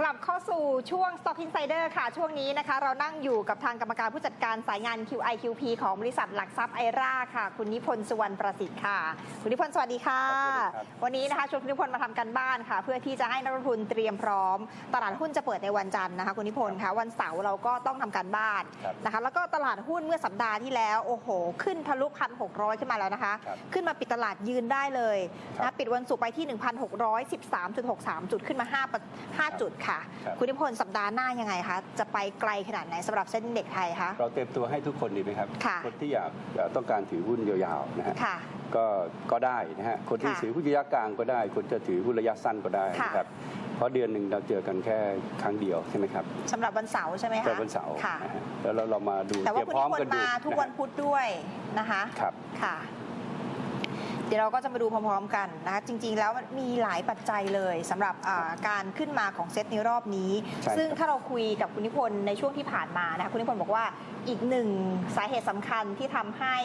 กลับเข้าสู่ช่วง Stock Insider ค่ะ ช่วงนี้นะคะ เรานั่งอยู่กับทางกรรมการผู้จัดการสายงาน QI QP ของบริษัทหลักทรัพย์ไอราค่ะ คุณนิพนธ์สุวรรณประสิทธิ์ค่ะ คุณนิพนธ์สวัสดีค่ะครับสวัสดีครับวันนี้นะคะชวนคุณนิพนธ์มาทำกันบ้านค่ะ เพื่อที่จะให้นักลงทุนเตรียมพร้อม ตลาดหุ้นจะเปิดในวันจันทร์นะคะ คุณนิพนธ์คะวันเสาร์เราก็ต้องทำการบ้านครับนะคะ แล้วก็ตลาดหุ้นเมื่อสัปดาห์ที่แล้วโอ้โห ขึ้นทะลุพันหกร้อยขึ้นมาแล้วนะคะครับขึ้นมาปิดตลาดยืนได้เลยครันะบปิดวันศุกร์ไปที่ 1,613.63 จุดขึ้นมา5ปะ5จุดค่ะครับ คุณนิพนธ์สัปดาห์หน้ายังไงคะ จะไปไกลขนาดไหนสำหรับเส้นเด็กไทยคะ เราเตรียมตัวให้ทุกคนดีไหมครับค่ะคนที่อยากจะต้องการถือหุ้นยาวๆนะฮะค่ะ ก็ก็ได้นะฮะคนที่ค่ะถือหุ้นระยะกลางก็ได้ คนจะถือหุ้นระยะสั้นก็ได้ค่ะ นะครับเพราะเดือนหนึ่งเราเจอกันแค่ครั้งเดียวใช่ไหมครับสำหรับวันเสาร์ใช่ไหมคะแต่วันเสาร์ค่ะ นะฮะแล้วเราเรามาดูแต่เตว่ารียมคุณพร้อนิมพนกันธ์ดูมาทุกวันนะฮะพุธด้วยนะคะ ครับ ค่ะ เดี๋ยวเราก็จะมาดูพร้อมๆกันนะคะจริงๆ แล้วมันมีหลายปัจจัยเลยสำหรับอ่าการขึ้นมาของเซตในรอบนี้ใช่ซึ่งครับถ้าเราคุยกับคุณนิพนธ์ในช่วงที่ผ่านมานะคะคุณนิพนธ์บอกว่าอีกหนึ่งสาเหตุสำคัญที่ทำให้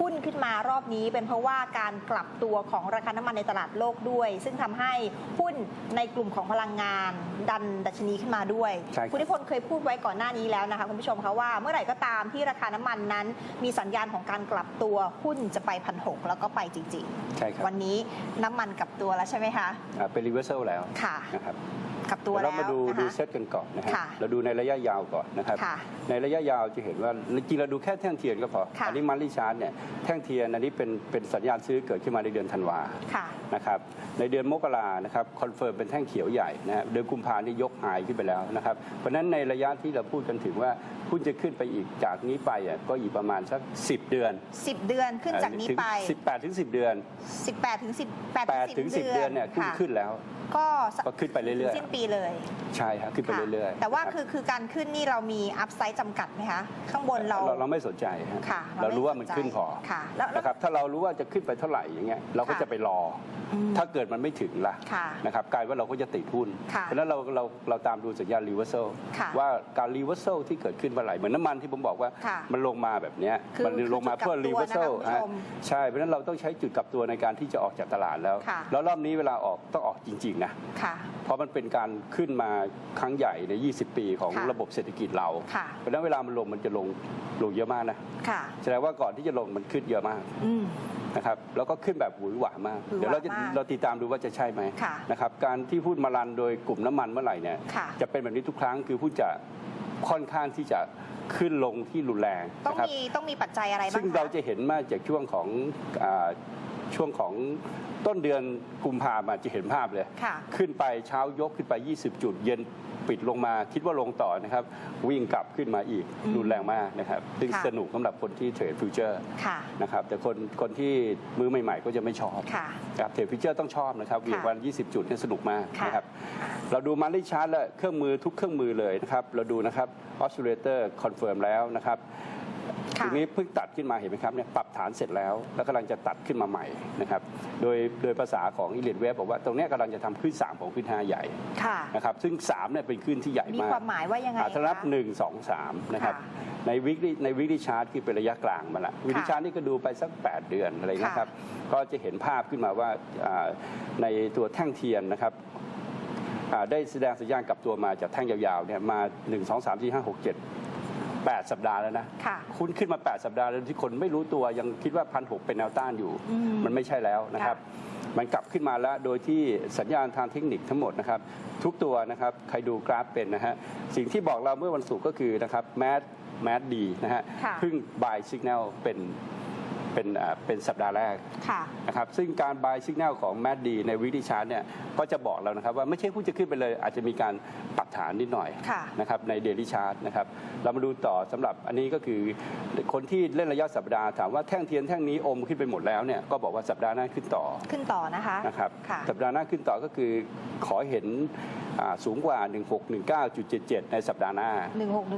หุ้นขึ้นมารอบนี้ เป็นเพราะว่าการกลับตัวของราคาน้ำมันในตลาดโลกด้วย ซึ่งทำให้หุ้นในกลุ่มของพลังงานดันดัชนีขึ้นมาด้วยใช่ครับคุณนิพนธ์เคยพูดไว้ก่อนหน้านี้แล้วนะคะคุณผู้ชมคะว่าเมื่อไหร่ก็ตามที่ราคาน้ำมันนั้น มีสัญญาณของการกลับตัวหุ้นจะไปพันหกแล้วก็ไปจริงๆใช่ครับวันนี้น้ำมันกลับตัวแล้วใช่ไหมคะ อ่าเป็นรีเวอร์เซลแล้วค่ะ นะครับกลับตัวเดี๋ยวแล้เราวมาดูนะดูคะเซตกันก่อนนะฮะค่ะเราดูในระยะยาวก่อนนะครับ ค่ะในระยะยาวจะเห็นว่าจริงๆเราดูแค่แท่งเทียนก็พอ ค่ะ อันี้มันลี่ชาร์ตเนี่ยแท่งเทียนอันนี้เป็นเป็นสัญญาณซื้อเกิดขึ้นมาในเดือนธันวา ค่ะ นะครับในเดือนมกรานะครับคอนเฟิร์มเป็นแท่งเขียวใหญ่นะฮะเดือนกุมภานี่ยกหายขึ้นไปแล้วนะครับเพราะฉะนั้นในระยะที่เราพูดกันถึงว่าหุ้นจะขึ้นไปอีกจากนี้ไปอะก็อีกประมาณสัก 10 เดือน10 เดือนขึ้นจากนี้ไปถึง18ถึง10 เดือน 18ถึง18 8ถึง10 เดือนเนี่ยขึ้นค่ะ ขึ้นแล้ว ก็ก็ขึ้นไปเรื่อยๆสิ้นปีเลย ใช่ครับขึ้นไปค่ะเรื่อยๆ แต่ว่านะรับคือคือการขึ้นนี่เรามีอัพไซด์จำกัดไหมคะ ข้างบนเราเราเราไม่สนใจฮะค่ะเราไม่รู้ว่ามันสใจขึ้นพอค่ะแล้วแล้วนะครับถ้าเรารู้ว่าจะขึ้นไปเท่าไหร่อย่างเงี้ยเราก็ค่ะจะไปรออมถ้าเกิดมันไม่ถึงล่ะค่ะนะครับกลายว่าเราก็จะติดหุ้นค่ะเพราะฉะนั้นเราเราเราตามดูสัญญาณรีเวอร์เซลค่ะว่าการรีเวอร์เซลที่เกิดขึ้นเมื่อไหร่เหมือนน้ำมันที่ผมบอกว่าค่ะมันลงมาแบบเนี้ยคือมันลงมาคือจุดกลับเพื่อรีเวอร์เซลตัวนะคะคุณผู้ชมใช่เพราะฉะนั้นเราต้องใช้จุดกลับตัวในการที่จะออกจากตลาดแล้วค่ะแล้วรอบนี้เวลาออกต้องออกจริงๆนะค่ะเพราะมันเป็นการขึ้นมาครั้งใหญ่ใน 20 ปีของค่ะระบบเศรษฐกิจเราค่ะเพราะฉะนั้นเวลามันลงมันจะลงลงเยอะมากนะค่ะแสดงว่าก่อนที่จะลงมันขึ้นเยอะมากอืมนะครับแล้วก็ขึ้นแบบหวือหวามากหวือหวาเดี๋ยวเราจะมากเราติดตามดูว่าจะใช่ไหมค่ะนะครับการที่พูดมารันโดยกลุ่มน้ำมันเมื่อไหร่เนี่ยค่ะจะเป็นแบบนี้ทุกครั้งคือพูดจะค่อนข้างที่จะขึ้นลงที่รุนแรงต้องนะครับมีต้องมีปัจจัยอะไรบ้างซึ่งคะเราจะเห็นมาจากช่วงของอา ช่วงของต้นเดือนกุมภามาจะเห็นภาพเลยค่ะขึ้นไปเช้ายกขึ้นไป 20 จุด เย็นปิดลงมาคิดว่าลงต่อนะครับ วิ่งกลับขึ้นมาอีกอืมรุนแรงมากนะครับซึ่งค่ะสนุกสำหรับคนที่เทรดฟิวเจอร์ค่ะนะครับแต่คนคนที่มือใหม่ ๆ ก็จะไม่ชอบค่ะครับเทรดฟิวเจอร์ต้องชอบนะครับเหวียงวัน 20 จุดเนี่ยสนุกมากค่ะนะครับเราดูมันลี่ชาร์ตแล้วเครื่องมือทุกเครื่องมือเลยนะครับเราดูนะครับออส c ิเลเตอร์คอนเฟิร์มแล้วนะครับ ค่ะทีนี้เพิ่งตัดขึ้นมาเห็นไหมครับเนี่ยปรับฐานเสร็จแล้ว แล้วกำลังจะตัดขึ้นมาใหม่นะครับโดยโดยภาษาของอิเลียดเวฟบอกว่าตรงเนี้ยกำลังจะทำขึ้น 3 ของขึ้น 5 ใหญ่ค่ะนะครับซึ่ง3เนี่ยเป็นขึ้นที่ใหญ่มีมากความหมายว่ายังไงอ่าถ้านับคะ1 2 3นะครับค่ะในวิกฤในวิกฤชาร์ตคือเป็นระยะกลางมาละวิกฤชาร์ตนี่ก็ดูไปสัก 8 เดือนอะไรนะครับก็จะเห็นภาพขึ้นมาว่าอ่าในตัวแท่งเทียนนะครับอ่าได้แสดงสัญญาณกลับตัวมาจากแท่งยาวๆเนี่ยมา 1 2 3 4 5 6 7 8 สัปดาห์แล้วนะค่ะ คุณขึ้นมา 8 สัปดาห์แล้วที่คนไม่รู้ตัวยังคิดว่าพันหเป็นแนวต้านอยู่ อืมมันไม่ใช่แล้วนะครับ มันกลับขึ้นมาแล้วโดยที่สัญญาณทางเทคนิคทั้งหมดนะครับ ทุกตัวนะครับใครดูกราฟเป็นนะฮะสิ่งที่บอกเราเมื่อวันศุกร์ก็คือนะครับแมสแมสดีนะฮะค่ะ เพิ่งบายสัญญาณเป็น เป็นอ่าเป็นสัปดาห์แรกค่ะนะครับซึ่งการ buy signal ของ m a d d ในวิดีชาร์ตเนี่ยก็จะบอกเรานะครับว่าไม่ใช่ผู้จะขึ้นไปเลยอาจจะมีการปรับฐานนิดหน่อยค่ะนะครับในเดลิชาร์ตนะครับเรามาดูต่อสำหรับอันนี้ก็คือคนที่เล่นระยะสัปดาห์ถามว่าแท่งเทียนแท่งนี้อมขึ้นไปหมดแล้วเนี่ยก็บอกว่าสัปดาห์หน้าขึ้นต่อขึ้นต่อนะคะนะครับค่ะสัปดาห์หน้าขึ้นต่อก็คือขอเห็นอ่าสูงกว่า 1619.77 ในสัปดาห์หน้า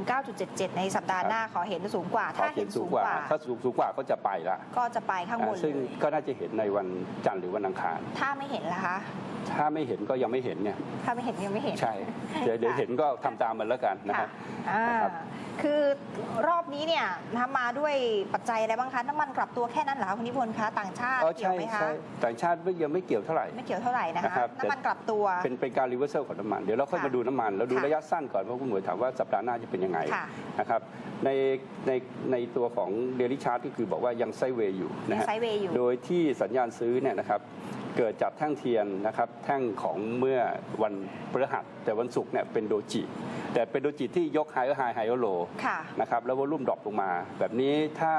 1619.77 ในสัปดาห์หน้า ขอเห็นสูงกว่าขอถ้าเห็เห็นนสูสูงงกกว่าว่า ถ้าสูงสูงกว่าก็จะไปละ ก็จะไปข้างบนอ่าซึ่งเลยก็น่าจะเห็นในวันจันทร์หรือวันอังคาร ถ้าไม่เห็นล่ะคะ ถ้าไม่เห็นก็ยังไม่เห็นเนี่ย ถ้าไม่เห็นยังไม่เห็น ใช่ เดี๋ยวเดี๋ยวค่ะเห็นก็ทำตามมันแล้วกันนะคค่ะรับอ่านะครับคือรอบนี้เนี่ยนะคะมาด้วยปัจจัยอะไรบ้างคะน้ำมันกลับตัวแค่นั้นเหรอคะคุณนิพนธ์คะต่างชาติอ๋อเกี่ยวใช่ไหมคะใช่ต่างชาติไม่ยังไม่เกี่ยวเท่าไหร่ไม่เกี่ยวเท่าไหร่นะคะนะครับน้ำมันกลับตัวเป็นเป็นการรีเวอร์เซลของน้ำมันเดี๋ยวเราค่อยค่ะมาดูน้ำมันเราดูค่ะระยะสั้นก่อนเพราะคุณหมวยถามว่าสัปดาห์หน้าจะเป็นยังไงค่ะนะครับในในในตัวของเดลิชาร์ตก็คือบอกว่ายังไซด์เวย์อยู่นะยังฮะไซด์เวย์อยู่โดยที่สัญญาณซื้อเนี่ยนะครับ เกิดจากแท่งเทียนนะครับแท่งของเมื่อวันพฤหัส แต่วันศุกร์เนี่ยเป็นโดจิ แต่เป็นโดจิที่ยกไฮไฮไฮโลค่ะนะครับแล้ววอลุ่มดรอปลงมา แบบนี้ถ้า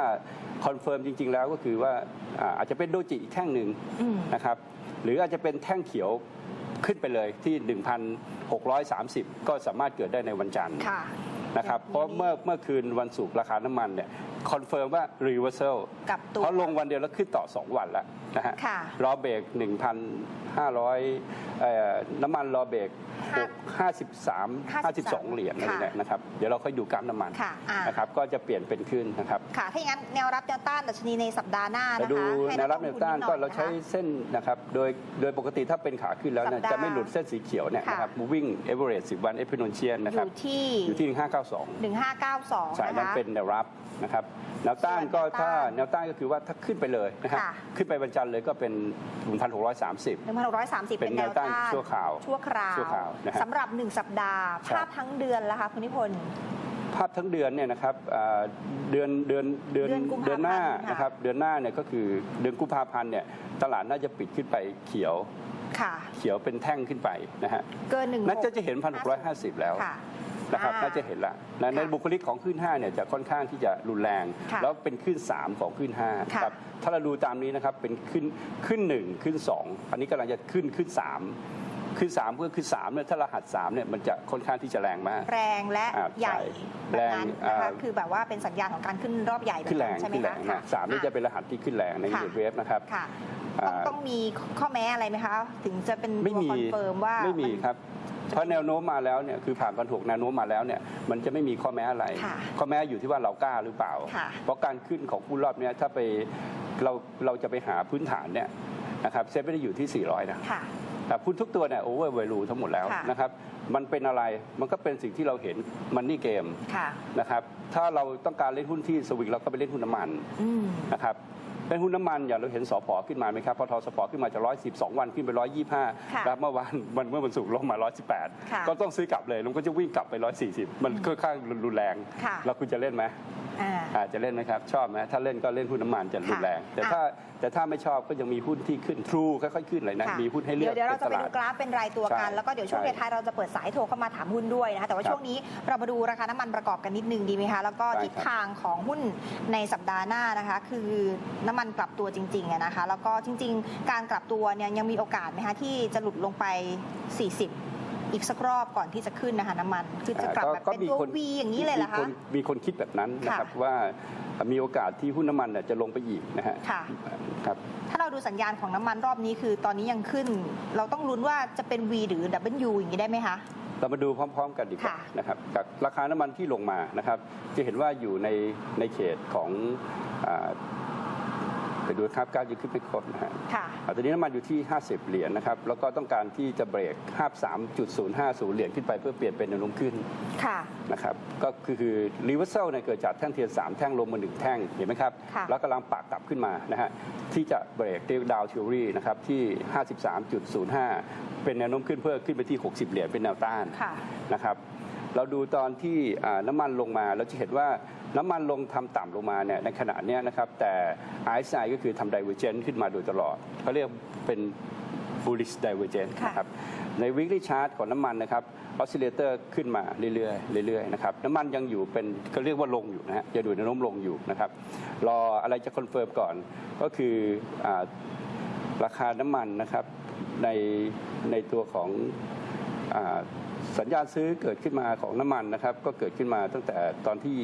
คอนเฟิร์มจริง ๆ แล้วก็คือว่าอ่าอาจจะเป็นโดจิอีกแท่งหนึ่งอืมนะครับหรืออาจจะเป็นแท่งเขียวขึ้นไปเลยที่ 1,630 ก็สามารถเกิดได้ในวันจันทร์ค่ะนะครับอย่างนี้เพราะเมื่อเมื่อคืนวันศุกร์ราคาน้ำมันเนี่ย คอนเฟิร์มว่า reversal กลับตัว เพราะลงวันเดียวแล้วขึ้นต่อ 2 วันแล้วนะฮะค่ะรอเบรก1,500เอ่อน้ำมันรอเบรกห้า53 52 เหรียญอะไรค่ะเนี่ยนะครับ เดี๋ยวเราค่อยดูกราฟน้ำมันค่ะอ่านะครับก็จะเปลี่ยนเป็นขึ้นนะครับ ค่ะ ถ้าอย่างนั้นแนวรับแนวต้านดัชนีในสัปดาห์หน้ามานะดูคะให้แนวรับแนวต้านกลงทุก็ดหอยเราใช้นะคะ เส้นนะครับ โดยโดยปกติถ้าเป็นขาขึ้นแล้วเนี่ยสัปดาห์จะไม่หลุดเส้นสีเขียวเนี่ยค่ะนะครับ moving average 10 วัน exponential อนะครับยู่ที่อยู่ที่ 1592 1592ใช่นะนั่นคะ เป็นแนวรับนะครับแนวต้านก็ส่วนแนวต้านถ้าแนวต้านก็คือว่าถ้าขึ้นไปเลยนะครับค่ะ ขึ้นไปวันจันทร์เลยก็เป็น 1,630 1,630 เป็เป็นนแนแนววต้าต้านนชั่วคราวชั่วคราวชั่วคราวนะฮะสำหรับ 1 สัปดาห์ครับ ภาพทั้งเดือนแล้วคะคุณนิพนธ์ ภาพทั้งเดือนเนี่ยนะครับอ่าเดือนเดือนเดือนเดือนกุมภาพันธ์เดือนหน้าค่ะ นะครับเดือนหน้าเนี่ยก็คือเดือนกุมภาพันธ์เนี่ยตลาดน่าจะปิดขึ้นไปเขียวค่ะ เขียวเป็นแท่งขึ้นไปนะฮะเกิน1น่าจะจะเห็น 1,650 แล้ว ค่ะ นะครับอ่าน่าจะเห็นละนะในค่ะบุคลิกของขึ้น5เนี่ยจะค่อนข้างที่จะรุนแรง ค่ะแล้วเป็นขึ้น3 ของขึ้น5ค่ะ ครับถ้าเราดูตามนี้นะครับเป็นขึ้นขึ้น1ขึ้น 2 อันนี้กำลังจะขึ้นขึ้น 3 ขึ้น3เพื่อขึ้น3เนี่ยถ้ารหัส3เนี่ยมันจะค่อนข้างที่จะแรงมาก แรงและอ่าใหญ่ใช่แบบนั้นแรงนะคะอ่า คือแบบว่าเป็นสัญญาณของการขึ้นรอบใหญ่แบบขึ้นแรนั้งนใช่ไหมขึ้นแรคะงนะสามนี่อ่จะเป็นรหัสที่ขึ้นแรงในค่ะเวฟนะครับ ค่ะอ่าต้องต้องมีข้อแม้อะไรไหมคะ ถึงจะเป็นไม่ตัวมีคอนเฟิร์มว่าไม่มีน ครับ เพราะแนวโน้มมาแล้วเนี่ยคือผ่านพันหกแนวโน้มมาแล้วเนี่ยมันจะไม่มีข้อแม้อะไรค่ะข้อแม้อยู่ที่ว่าเรากล้าหรือเปล่าค่ะเพราะการขึ้นของหุ้นรอบเนี้ยถ้าไปเราเราจะไปหาพื้นฐานเนี่ยนะครับเซ็ตไม่ได้อยู่ที่ 400 นะค่ะแต่หุ้นทุกตัวเนี่ยโอเวอร์เวลูทั้งหมดแล้วค่ะนะครับ มันเป็นอะไรมันก็เป็นสิ่งที่เราเห็นมันนี่เกมค่ะนะครับ ถ้าเราต้องการเล่นหุ้นที่สวิงเราก็ไปเล่นหุ้นน้ำมันอืมนะครับ เป็นหุ้นน้ำมันอย่างเราเห็นสอพอขึ้นมาไหมครับพอทอสปอขึ้นมาจาก112 วันขึ้นไปค่ะ125แล้วเมื่อวานวันเมื่อวันศุกร์ลงมาค่ะ118 ก็ต้องซื้อกลับเลยมันก็จะวิ่งกลับไป 140 มันค่อนข้างรุนแรงค่ะแล้วคุณจะเล่นไหม อ่าอาจจะเล่นไหมครับ ชอบไหมถ้าเล่นก็เล่นหุ้นน้ำมันจะรุนแรง แต่อะถ้าแต่ถ้าไม่ชอบก็ยังมีหุ้นที่ขึ้นทรูค่อยๆขึ้นเลยนะค่ะมีหุ้นให้เลือกเดี๋ยวเราจะไปนตดูลาดกราฟเป็นรายตัวกันใช่แล้วก็เดี๋ยวช่วงใช่ท้ายๆเราจะเปิดสายโทรเข้ามาถามหุ้นด้วยนะคะแต่ว่าครับช่วงนี้เรามาดูราคาน้ำมันประกอบกันนิดนึงดีไหมคะแล้วก็ได้ทิศครับทางของหุ้นในสัปดาห์หน้านะคะ คือน้ำมันกลับตัวจริงๆอะนะคะ แล้วก็จริง ๆ การกลับตัวเนี่ยยังมีโอกาสไหมคะที่จะหลุดลงไป 40 อีกสักรอบก่อนที่จะขึ้นนะคะน้ำมันคือจะกลับแบบเป็นตัวคนวีอย่างนี้เลยเหรอมีคะนมีคนคิดแบบนั้นนะครับว่ามีโอกาสที่หุ้นน้ำมันเนี่ยจะลงไปอีกนะฮะค่ะครับถ้าเราดูสัญญาณของน้ำมันรอบนี้คือตอนนี้ยังขึ้น เราต้องลุ้นว่าจะเป็น V หรือ W อย่างนี้ได้ไหมคะเรามาดูพร้อม ๆ กันดีกว่าค่ะนะครับจากราคาน้ำมันที่ลงมานะครับ จะเห็นว่าอยู่ในในเขตของอา ไปดูครับก้าวยืนขึ้นไปครบนะฮะค่ะอ่าตอนนี้น้ำมันอยู่ที่ 50 เหรียญนะครับ แล้วก็ต้องการที่จะเบรก 53.050 เหรียญขึ้นไปเพื่อเปลี่ยนเป็นแนวโน้มขึ้นค่ะนะครับ ก็คือคือรีเวอร์เซลเนี่ยเกิดจากแท่งเทียน 3 แท่งลงมา1แท่ง เห็นไหมครับค่ะแล้วกำลังปากกลับขึ้นมานะฮะ ที่จะเบรกดาวทิวรี่นะครับที่ 53.05 เป็นแนวโน้มขึ้นเพื่อขึ้นไปที่ 60 เหรียญเป็นแนวต้านค่ะนะครับ เราดูตอนที่อ่าน้ำมันลงมาเราจะเห็นว่า น้ำมันลงทำต่ำลงมาเนี่ยในขณะเนี้ยนะครับแต่ RSI ก็คือทำ divergent ขึ้นมาโดยตลอดเขาเรียกเป็น bullish divergent ค่ะนะครับ ใน weekly chart ของน้ำมันนะครับ oscillator ขึ้นมาเรื่อยๆเรื่อยๆนะครับน้ำมันยังอยู่เป็นก็เรียกว่าลงอยู่นะฮะจะดูแนวโน้มลงอยู่นะครับ รออะไรจะคอนเฟิร์มก่อนก็คืออาราคาน้ำมันนะครับในในตัวของอาสัญญาณซื้อเกิดขึ้นมาของน้ำมันนะครับ ก็เกิดขึ้นมาตั้งแต่ตอนที่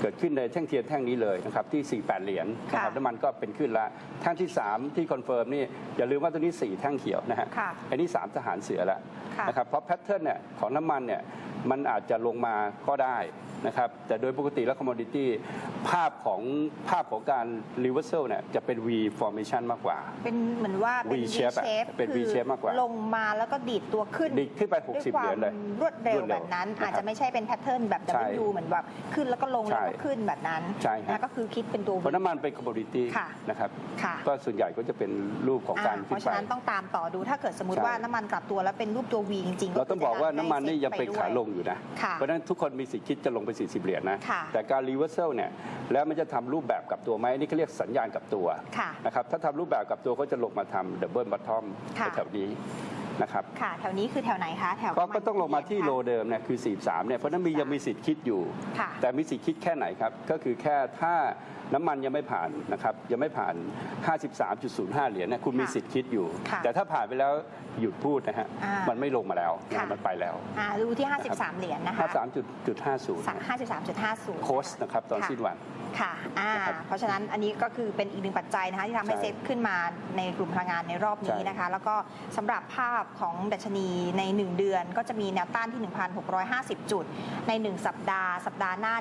เกิดขึ้นในแท่งเทียนแท่งนี้เลยนะครับที่ 48 เหรียญนะครับค่ะน้ำมันก็เป็นขึ้นละแท่งที่ 3 ที่คอนเฟิร์มนี่อย่าลืมว่าตัวนี้ 4 แท่งเขียวนะฮะค่ะอันนี้ 3 ทหารเสือแล้วค่ะนะครับเพราะแพทเทิร์นเนี่ยของน้ำมันเนี่ยมันอาจจะลงมาก็ได้นะครับแต่โดยปกติแล้วคอมมอดิตี้ ภาพของภาพของการ reversal เนี่ยจะเป็น V formation มากกว่า เป็นเหมือนว่าเป็น V shape อะเป็น V คือ shape มากกว่า ลงมาแล้วก็ดีดตัวขึ้นดีดขึ้นไปด้วย60ควาเหรีมยญเลยรวดเร็วรวดเร็วแบบนั้นนะครับอาจจะไม่ใช่เป็นแพทเทิร์นแบบใช่ W เหมือนแบบขึ้นแล้วก็ลงใช่แล้วก็ขึ้นแบบนั้นใช่ฮะนะก็คือคิดเป็นตัวเพราะน้ำมันเป็น commodity ค่ะนะครับค่ะก็ส่วนใหญ่ก็จะเป็นรูปของการอ่าเพขึ้นราะไปฉะนั้นต้องตามต่อดูถ้าเกิดสมมติใช่ว่าน้ำมันกลับตัวแล้วเป็นรูปตัว V จริงๆเราต้องบอกว่าจะน้ำมันนี่ยังเป็นให้ขาลซ็งอยู่นะค่ะเพราะฉะนั้นทุกคนมีสิทธิ์คิดจะลงไป 40 เหรียญนะค่ะแต่การ reversal เนี่ยแล้วมันจะทำรูปแบบกับตัวไหมนี่เขาเรียกสัญญาณกับตัวค่ะนะครับถ้าทำรูปแบบกับตัวก็จะลงมาทำ double bottom ค่ะแถวๆนี้นะครับค่ะแถวนี้คือแถวไหนคะแถวก็ประมาณก็ต้องลงมาที่กี่โลเหรียญคะเดิมเนี่ยคือ 43เนี่ยเพราะฉะนั้นมียังมีสิทธิ์คิดอยู่ค่ะแต่มีสิทธิ์คิดแค่ไหนครับ ก็คือแค่ถ้า น้ำมันยังไม่ผ่านนะครับยังไม่ผ่าน 53.05 เหรียญเนี่ยคุณมีค่ะสิทธิ์คิดอยู่ ค่ะแต่ถ้าผ่านไปแล้วหยุดพูดนะฮะอ่ามัมันไม่ลงมาแล้วค่ะ มันไปแล้ว อ่าดูที่ 53 เหรียญนะคะ53.50 53.50 โคสนะครับตอนค่ะสิ้นวันค่ะอ่านะครับเพราะฉะนั้นอันนี้ก็คือเป็นอีกหนึ่งปัจจัยนะคะที่ทำให้ใช่ เซ็ตขึ้นมาในกลุ่มพลังงานในรอบนี้ใช่นะคะ แล้วก็สำหรับภาพของดัชนีใน 1 เดือน ก็จะมีแนวต้านที่ 1,650 จุด ใน 1 สัปดาห์ สัปดาห์หน้า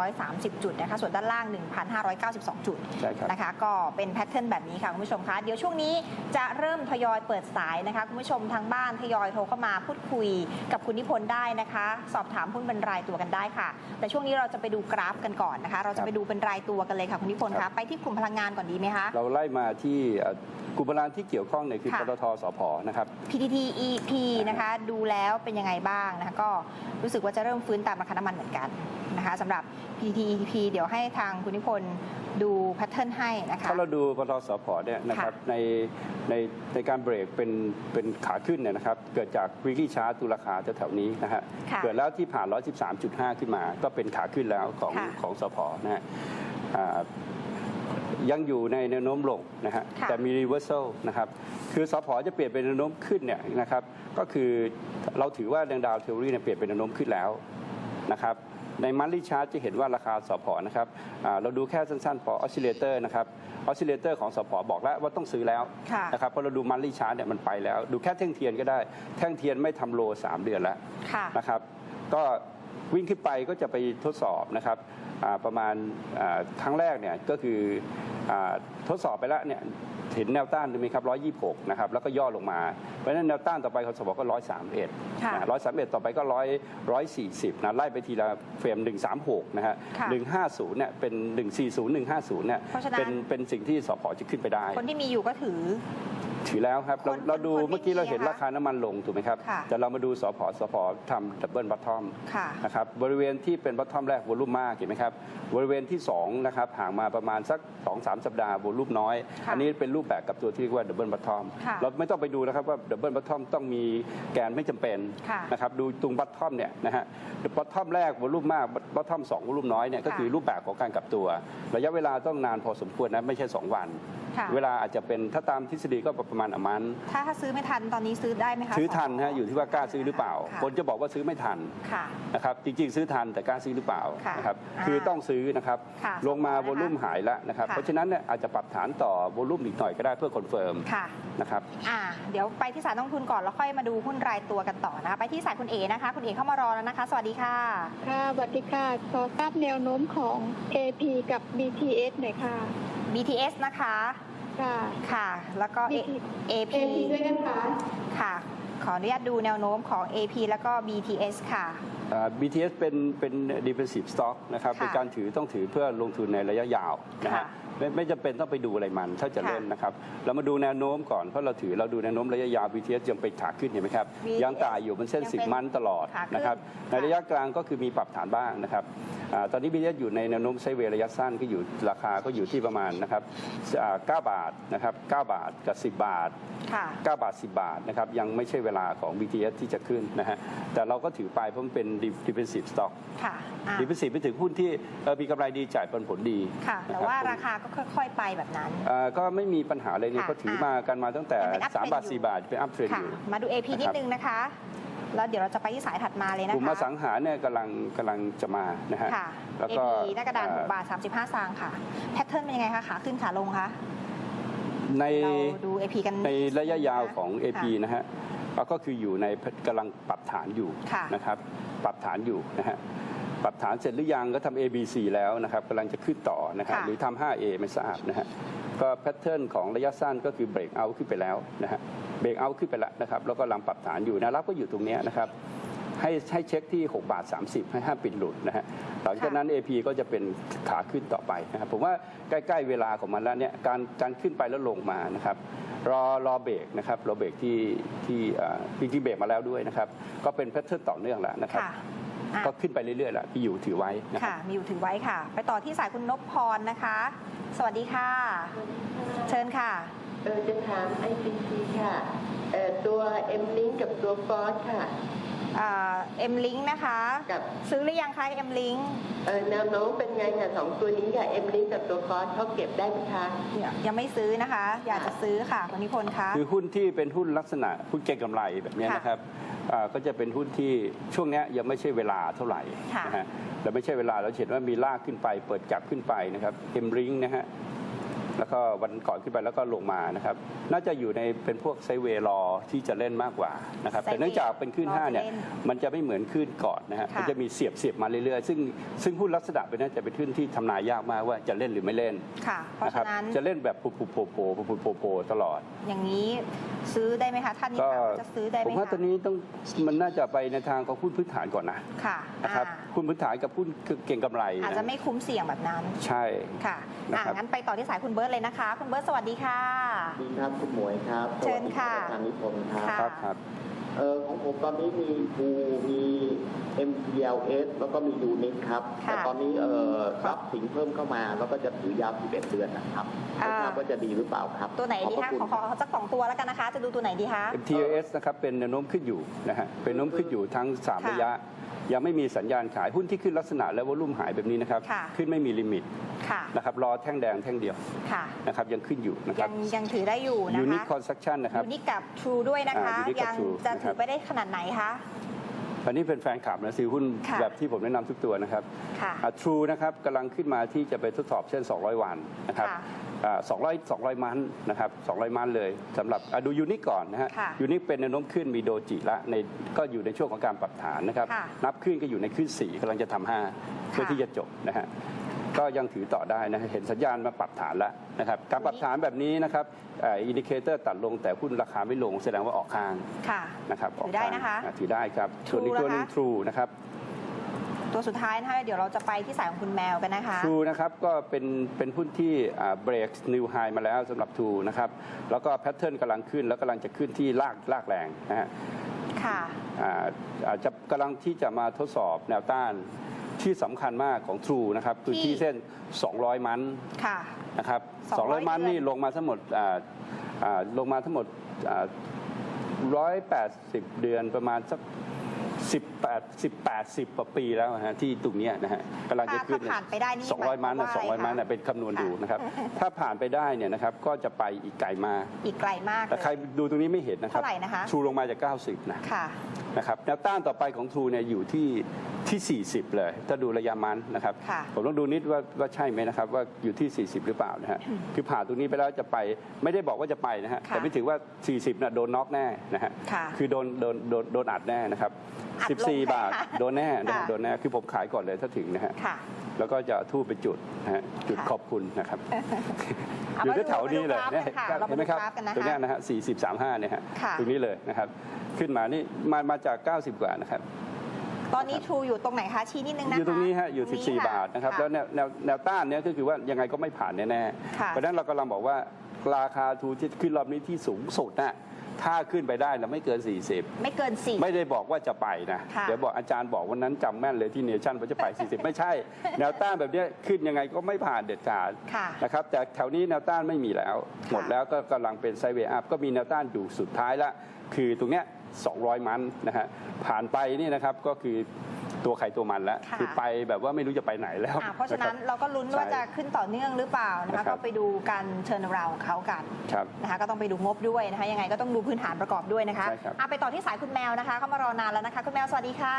1,630 จุดนะคะส่วนด้านล่าง 1,592 จุด ใช่ครับ นะคะก็เป็นแพทเทิร์นแบบนี้ค่ะคุณผู้ชมคะเดี๋ยวช่วงนี้จะเริ่มทยอยเปิดสายนะคะคุณผู้ชมทางบ้านทยอยโทรเข้ามาพูดคุยกับคุณนิพนธ์ได้นะคะ สอบถามหุ้นเป็นรายตัวกันได้ค่ะ แต่ช่วงนี้เราจะไปดูกราฟกันก่อนนะคะ เราจะไปดูเป็นรายตัวกันเลยค่ะคุณนิพนธ์ครัคะบไปที่กลุ่มพลังงานก่อนดีไหมคะ เราไล่มาที่เอ่อกลุ่มพลังที่เกี่ยวข้องเนี่ยคือค่ะปตทสพนะครับ PTT EP นะคะ ดูแล้วเป็นยังไงบ้างนะคะก็รู้สึกว่าจะเริ่มฟื้นตามราคาน้ำมันเหมือนกันนะคะสำหรับ PTT EP เดี๋ยวให้ทางคุณนิพนธ์ดูแพทเทิร์นให้นะคะถ้าเราดูปตทสพเนี่ยนะครับในในในการเบรกเป็นเป็นขาขึ้นเนี่ยนะครับเกิดจากวิกฤตชาร์ตตัวราคาแถวๆนี้นะฮะค่ะเกิดแล้วที่ผ่าน 113.5 ขึ้นมา ก็เป็นขาขึ้นแล้วของค่ะของสพนะฮะอ่ายังอยู่ในแนวโน้มลงนะฮะค่ะแต่มี reversal นะครับคือสพจะเปลี่ยนเป็นแนวโน้มขึ้นเนี่ยนะครับก็คือเราถือว่าแดงดาวเทอรี่เนี่ยเปลี่ยนเป็นแนวโน้มขึ้นแล้วนะครับ ในมันลี่ชาร์ตจะเห็นว่าราคาสพนะครับอ่าเราดูแค่สั้นๆพอออสซิเลเตอร์นะครับออสซิเลเตอร์ของสพบอกแล้วว่าต้องซื้อแล้วค่ะนะครับเพราะเราดูมันลี่ชาร์ตเนี่ยมันไปแล้ว ดูแค่แท่งเทียนก็ได้ แท่งเทียนไม่ทำโล 3 เดือนแล้วค่ะนะครับ ก็ วิ่งขึ้นไปก็จะไปทดสอบนะครับอ่าประมาณอ่าครั้งแรกเนี่ยก็คืออาทดสอบไปแล้วเนี่ยเห็นแนวต้านดูไหมครับ 126 นะครับ แล้วก็ย่อลงมา เพราะฉะนั้นแนวต้านต่อไปของสบอกก็ 131ค่ะนะ131 ต่อไปก็ 100 140 นะ ไล่ไปทีละเฟรม 136 นะฮะค่ะ150 เนี่ย เป็น 140 150 เนี่ยเพราะฉะนั้นเป็น เป็นสิ่งที่สพจะขึ้นไปได้ คนที่มีอยู่ก็ถือ ถือแล้วครับเราคนเราดูคนไม่เมื่อกี้เราเห็นมีอะคะราคาน้ำมันลงถูกไหมครับ ค่ะ แต่เรามาดูสพสพทำดับเบิลบัตทอม ค่ะ นะครับบริเวณที่เป็นบัตทอมแรกวอลุ่มมากเห็นไหมครับบริเวณที่2นะครับห่างมาประมาณสัก 2-3สัปดาห์วอลุ่มน้อย ค่ะอันี้เป็นรูปแบบกับตัวที่เรียกว่าดับเบิลบัตทอมค่ะเราไม่ต้องไปดูนะครับว่าดับเบิลบัตทอมต้องมีแกนไม่จำเป็นค่ะนะครับดูตรงบัตทอมเนี่ยนะฮะบัตทอมแรกวอลุ่มมากบัตทอมสองวอลุ่มน้อยเนี่ยก็ค่ะคือรูปแบบของการกลับตัว ระยะเวลาต้องนานพอสมควรนะไม่ใช่ 2 วัน ค่ะ เวลาอาจจะเป็นถ้าตามทฤษฎีก็ประมาณอมันถ้าถ้าซื้อไม่ทันตอนนี้ซื้อได้ไหมคะซื้อทันฮะอยู่ที่ว่ากล้าซื้อหรือเปล่าค่ะคนจะบอกว่าซื้อไม่ทันค่ะ นะครับจริงๆ ซื้อทันแต่กล้าซื้อหรือเปล่าค่ะนะครับอ่าคือต้องซื้อนะครับค่ะลงมาสองร้วอยอนะคะลุ่มหายแล้วนะครับค่ะ เพราะฉะนั้นเนี่ยอาจจะปรับฐานต่อวอลุ่มอีกหน่อยก็ได้เพื่อคอนเฟิร์มค่ะ นะครับ อ่า เดี๋ยวไปที่สายต้องทุนก่อนแล้วค่อยมาดูหุ้นรายตัวกันต่อนะคะ ไปที่สายคุณเอนะคะ คุณเอเข้ามารอแล้วนะคะ สวัสดีค่ะ ค่ะสวัสดีค่ะ ขอทราบแนวโน้มของ AP กับ BTS หน่อยค่ะ BTS นะคะ ค่ะ ค่ะ แล้วก็ A- AP AP ด้วยนะคะค่ะ ขออนุญาตดูแนวโน้มของ AP แล้วก็ BTS ค่ะ อ่า BTS เป็นเป็น defensive stock นะครับค่ะเป็นการถือต้องถือเพื่อลงทุนในระยะยาวนะฮะค่ะ ไม่ไม่จำเป็นต้องไปดูอะไรมัน ถ้าจะค่ะเล่นนะครับ เรามาดูแนวโน้มก่อน เพราะเราถือเราดูแนวโน้มระยะยาว BTS ยังเป็นขาขึ้นเห็นไหมครับ BTS ยังต่ายอยู่บนเส้นยังสิบเป็นมันตลอดขาขึ้นนะครับ ในค่ะ ระยะกลางก็คือมีปรับฐานบ้างนะครับอาตอนนี้ BTS อยู่ในแนวโน้มไซด์เวย์ระยะสั้นก็อยู่ราคาก็อยู่ที่ประมาณนะครับอ่า9บาทนะครับ9บาทกับ 10 บาท ค่ะ 9 บาท 10 บาทนะครับยังไม่ใช่เวลาของ BTS ที่จะขึ้นนะฮะแต่เราก็ถือไปเพราะมันเป็น defensive stock ค่ะอ่า defensive ไปถึงหุ้นที่เอ่อมีกำไรดีจ่ายปันผลดีค่ะ แต่นะบว่าผมราคาก็ค่อยๆไปแบบนั้น เอ่อก็ไม่มีปัญหาอะไรเนี่ยค่ะก็ถือมากันมาตั้งแต่ ยังเป็น up trend 3บาท อยู่ 4 บาท เป็นอัพเทรนค่ะ อยู่ มาดู AP นิดนึงนะคะ แล้วเดี๋ยวเราจะไปที่สายถัดมาเลยนะกลุ่มอคะสังหาเนี่ยกำลังกำลังจะมานะฮะ ค่ะ แล้วก็ AP หน้ากระดานเอ่อ6บาท35สตางค์ค่ะ แพทเทิร์นเป็นยังไงคะขาขึ้นขาลงคะในเราดู AP กันในระยะยาวของ AP ค่ะ นะฮะเราก็คืออยู่ในกำลังปรับฐานอยู่ค่ะ นะครับ ปรับฐานอยู่นะฮะ ปรับฐานเสร็จหรือยังก็ทำ A B C แล้วนะครับกำลังจะขึ้นต่อนะครับค่ะหรือทำ 5A ไม่ทราบนะฮะก็แพทเทิร์นของระยะสั้นก็คือเบรกเอาขึ้นไปแล้วนะฮะเบรกเอาขึ้นไปแล้วนะครับแล้วก็กำลังปรับฐานอยู่แนะรับก็อยู่ตรงเนี้ยนะครับให้ให้เช็คที่ 6 บาท 30 ให้ห้ามปิดหลุดนะฮะหลังจากนั้น AP ก็จะเป็นขาขึ้นต่อไปนะครับผมว่าใกล้ๆเวลาของมันแล้วเนี่ยการการขึ้นไปแล้วลงมานะครับรอรอเบรกนะครับรอเบรกที่ที่อ่าจริงๆเบรกมาแล้วด้วยนะครับ ก็เป็นแพทเทิร์นต่อเนื่องแล้วนะครับค่ะอะ ก็ขึ้นไปเรื่อยๆแล้วพี่อยู่ถือไว้นะครับค่ะ มีอยู่ถือไว้ค่ะ ไปต่อที่สายคุณนพพรนะคะ สวัสดีค่ะ เชิญค่ะเออจะถาม ICC ค่ะเอ่อตัว M Link กับตัว Ford ค่ะ เอ็มลิงนะคะกับ ซื้อหรือยังคะเอ็มลิงเอ่อแนวโน้มเป็นไงค่ะสองตัวนี้ค่ะ M Link กับตัว Ford เขาเก็บได้ไหมคะยังไม่ซื้อนะคะ อยากจะซื้อค่ะคุณนิพนธ์คะ คือหุ้นที่เป็นหุ้นลักษณะหุ้นเก็งกำไรแบบเนี้ยค่ะนะครับอ่าก็จะเป็นหุ้นที่ช่วงเนี้ยยังไม่ใช่เวลาเท่าไหร่ค่ะนะฮะเราไม่ใช่เวลาเราเห็นว่ามีลากขึ้นไป เปิดกลับขึ้นไปนะครับเอ็มริงนะฮะ แล้วก็วันก่อนขึ้นไปแล้วก็ลงมานะครับ น่าจะอยู่ในเป็นพวกไซด์เวย์รอที่จะเล่นมากกว่านะครับแต่เนื่องจากเป็นขึ้นรอห้าจะเนี่ยเล่นมันจะไม่เหมือนขึ้นก่อนนะฮะค่ะมันจะมีเสียบเสียบมาเรื่อยๆ ซึ่งซึ่งหุ้นลักษณะเป็นน่าจะเป็นหุ้นที่ทำนายยากมากว่าจะเล่นหรือไม่เล่นค่ะเพราะนะครัฉะนั้นจะเล่นแบบปุบปุบโผล่โผล่ปุบปุบโผล่โผล่ตลอด อย่างนี้ซื้อได้ไหมคะท่านนี้ก็ถามว่าจะซื้อได้ไหผมมว่าคะตอนนี้ต้องมันน่าจะไปในทางของหุ้นพื้นฐานก่อนนะค่ะนะครับอ่าหุ้นพื้นฐานกับหุ้นเก่งกำไรอาจจะไม่คุ้มเสี่ยงแบบนั้น ใช่ค่ะนะอ่าครับงั้นไปต่อที่สายคุณเบิร์ตเลยนะคะ คุณเบิร์ตสวัสดีค่ะดีครับคุณหมวยครับเชิญค่ะสวัสดีรับอาจารย์นิพนธ์ครับค่ะครับครับเออของผมตอนนี้มีภูมี MPLS แล้วก็มียูนิคครับค่ะแต่ตอนนี้เออรับสินเพิ่มเข้ามา แล้วก็จะถือยาว 11 เดือนนะครับอ่าไม่ทราบว่าจะดีหรือเปล่าครับ ตัวไหนดีขอบพคะระคุณขอขอสักสองตัวแล้วกันนะคะ จะดูตัวไหนดีคะ MTS นะครับเป็นแนวโน้มขึ้นอยู่นะฮะเป็นแนวโน้มขึ้นอยู่ทั้ง3ค่ะระยะ ยังไม่มีสัญญาณขายหุ้นที่ขึ้นลักษณะและวอลุ่มหายแบบนี้นะครับ ค่ะ ขึ้นไม่มีลิมิตค่ะนะครับรอแท่งแดงแท่งเดียวค่ะ นะครับยังขึ้นอยู่นะคยัรับงยังถือได้อยู่นะยูนิคะคอนสตรักชั่นนะครับ ยูนิคกับ True ด้วยนะคะ อ่า Unique กับยัง True จะนะคถืรัอบไปได้ขนาดไหนคะ อันนี้เป็นแฟนคลับนะซื้อหุ้นค่ะ แบบที่ผมแนะนำทุกตัวนะครับค่ะ ทรูนะครับกำลังขึ้นมาที่จะไปทดสอบเช่น200 วันนะครับ ค่ะอ่า 200 200 มันนะครับ 200 มันเลยสำหรับอะดูยูนิคก่อนนะฮะ ค่ะยูนิคเป็นแนวโน้มขึ้นมีโดจิละในก็อยู่ในช่วงของการปรับฐานนะครับ ค่ะนับขึ้นก็อยู่ในขึ้น4กำลังจะทำห้าเพื่อที่จะจบนะฮะ ก็ยังถือต่อได้นะฮะเห็นสัญญาณมาปรับฐานแล้วนะครับ การปรับฐานแบบนี้นะครับอินดิเคเตอร์ตัดลงแต่หุ้นราคาไม่ลงแสดงว่าออกข้างค่ะ นะครับออกถือได้ข้างนะคะอ่ถือได้ครับ ส่วนอีก True ตัวหนึงนะคะทรูนะครับ ตัวสุดท้ายนะคะเดี๋ยวเราจะไปที่สายของคุณแมวกันนะคะทรูนะครับก็เป็นเป็นหุ้นที่เบรกนิวไฮมาแล้วสำหรับทรูนะครับแล้วก็แพทเทิร์นกำลังขึ้นแล้วกำลังจะขึ้นที่ลากลากแรงนะฮะค่ะอ่าอาจจะกำลังที่จะมาทดสอบแนวต้านที่สำคัญมากของ True นะครับคือที่ที่เส้น 200 มันค่ะนะครับ200 200มันนี่เดือนลงมาทั้งหมดอ่าอ่าลงมาทั้งหมดอ่า180 เดือนประมาณสัก18 18 10กว่าปีแล้วนะฮะที่ตรงเนี้ยนะฮะกำลังจะถ้าขึ้นถ้าผ่านไปได้นี่200 มันหมายนะความว่าอะไร200 มันคะนะเป็นคำนวณดูค่ะนะครับ ถ้าผ่านไปได้เนี่ยนะครับก็จะไปอีกไกลมากอีกไกลมากเลแต่ย ใครดูตรงนี้ไม่เห็นนะครับเท่าไหร่นะคะ ชูลงมาจาก 90นะค่ะ นะครับแนวต้านต่อไปของ True เนี่ยอยู่ที่ ที่ 40 เลย ถ้าดูระยะมันนะครับ ค่ะผมต้องดูนิดว่าว่าใช่ไหมนะครับ ว่าอยู่ที่ 40 หรือเปล่านะฮะคือผ่านตรงนี้ไปแล้วจะไปไม่ได้บอกว่าจะไปนะฮะค่ะแต่ไม่ถือว่า 40น่ะโดนน็อกแน่นะฮะค่ะคือโดนโดนโดนโดนอัดแน่นะครับ อัดลง14 บาท ค่ะโดนแน่นะฮะค่ะ โดนแน่คือผมขายก่อนเลยถ้าถึงนะฮะค่ะ แล้วก็จะทูบไปจุดนะฮะจุดค่ะขอบคุณนะครับ เอาอยู่มาดูแถวๆนี้เลยมาดูกราฟกันค่ะเราเห็มานไหมดูครับกราฟกันนะตรงเนี้ยคะนะฮะ 40 35 เนี่ยฮะ ค่ะ ตรงนี้เลยนะครับ ขึ้นมานี่มามาจาก 90 กว่านะครับ ตอนนี้ True อยู่ตรงไหนคะ ชี้นิดนึงนะคะ อยู่ตรงนี้ฮะอยู่ตรงนี้14 บาทนะครับ แล้วแนวแนวแนวต้านเนี้ยก็คือว่ายังไงก็ไม่ผ่านแน่ๆค่ะเพราะฉะนั้นเรากำลังบอกว่าราคาทูที่ขึ้นรอบนี้ที่สูงสุดน่ะถ้าขึ้นไปได้นะไม่เกิน 40 ไม่เกินสี่ไม่ได้บอกว่าจะไปนะค่ะเดี๋ยวบอกอาจารย์บอกวันนั้นจำแม่นเลยที่เนชั่นว่าจะไป 40 ไม่ใช่ แนวต้านแบบเนี้ยขึ้นยังไงก็ไม่ผ่านเด็ดขาดค่ะนะครับแต่แถวนี้แนวต้านไม่มีแล้ว หมดแล้วก็กำลังเป็นไซด์เวย์อัพก็มีแนวต้านอยู่สุดท้ายละ คือตรงเนี้ย 200 มันนะฮะผ่านไปนี่นะครับก็คือตัวใครตัวมันแล้วค่ะ คือไปแบบว่าไม่รู้จะไปไหนแล้วอะเพราะฉะนั้นคบเราก็ลุ้นว่าใช่จะขึ้นต่อเนื่องหรือเปล่านะนะครัคะบก็ไปดูการเชิญเราของเขากันครับ นะคะก็ต้องไปดูงบด้วยนะคะยังไงก็ต้องดูพื้นฐานประกอบด้วยนะคะใช่ครับ อะไปต่อที่สายคุณแมวนะคะ เข้ามารอนานแล้วนะคะ คุณแมวสวัสดีค่ะ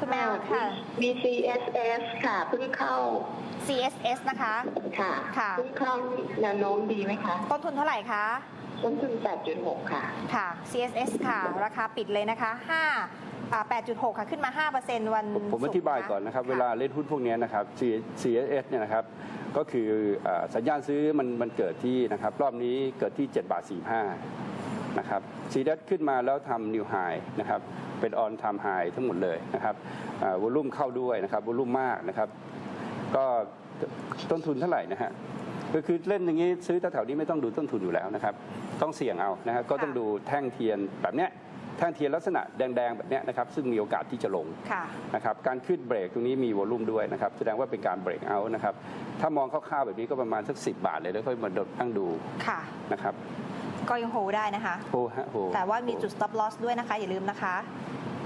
คุณแมวค่ะ มี CSS ค่ะเพิ่งเข้า CSS นะคะ ค่ะค่ะ เพิ่งเข้าแนวโน้มดีไหมคะ ต้นทุนเท่าไหร่คะ อ่า8.6 ค่ะ ขึ้นมา 5%วันผมผมศุอกร์ธิบายก่อนนะครับ เวลาเล่นหุ้นพวกเนี้ยนะครับ C- CSS เนี่ยนะครับ ก็คืออ่าสัญญาณซื้อมันมันเกิดที่นะครับ รอบนี้เกิดที่ 7 บาท 45 นะครับ CSS ขึ้นมาแล้วทำ new high นะครับ เป็น on time high ทั้งหมดเลยนะครับวอลุ่มเข้าด้วยนะครับวอลุ่มมากนะครับ ก็ต้นทุนเท่าไหร่นะฮะ ก็คือเล่นอย่างนี้ซื้อแถวๆนี้ไม่ต้องดูต้นทุนอยู่แล้วนะครับ ต้องเสี่ยงเอานะฮะก็ต้องดูแท่งเทียนแบบเนี้ยแท่งเทียนลักษณะแดงๆแบบเนี้ยนะครับซึ่งมีโอกาสที่จะลงค่ะนะครับการขึ้นเบรกตรงนี้มีวอลุ่มด้วยนะครับแสดงว่าเป็นการเบรกเอาท์นะครับถ้ามองคร่าวๆแบบนี้ก็ประมาณสัก 10 บาทเลยแล้วค่อยมาตั้งดูค่ะนะครับก็ยังโฮได้นะคะโอ้ฮะโอ้แต่ว่ามีจุด stop loss ด้วยนะคะ อย่าลืมนะคะ